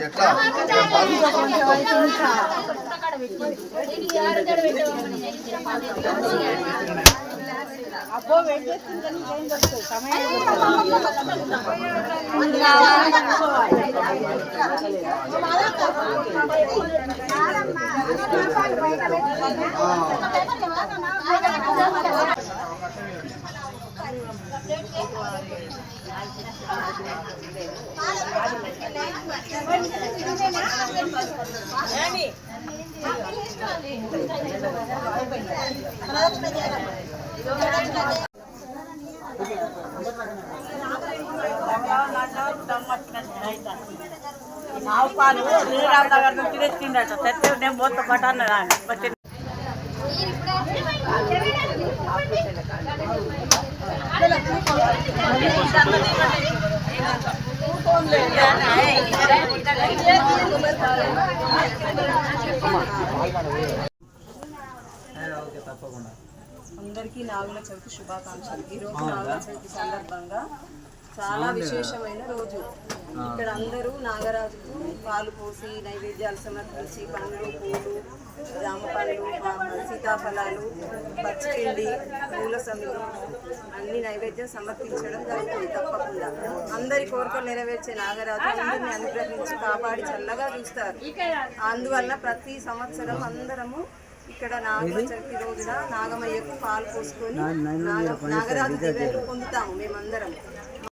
ఎట్లా అబ్బో వెయిట్ చేస్తుంది కానీ ఏం దొరుకుతుంది సమయం ఆవు పాలు శ్రీరామ్ నగర్ నుంచి తెచ్చిండట తెస్తే నేను పోతా పట్టాను వచ్చి అందరికీ నాగుల చవితి శుభాకాంక్షలు. ఈ రోజు నాగుల చవితి సందర్భంగా చాలా విశేషమైన రోజు. ఇక్కడ అందరూ నాగరాజుకు పాలు పోసి నైవేద్యాలు సమర్పించి పండ్లు పూలు సీతాఫలాలు పచ్చిపిండి పూల సమయం అన్ని నైవేద్యం సమర్పించడం జరుగుతుంది తప్పకుండా. అందరి కోరికలు నెరవేర్చే నాగరాజు అందరిని అనుగ్రహించి కాపాడి చల్లగా చూస్తారు. అందువల్ల ప్రతి సంవత్సరం అందరము ఇక్కడ నాగ చవితి రోజున నాగమయ్యకు పాలు పోసుకొని నాగ- నాగరాజు దివ్యలు పొందుతాము మేమందరం.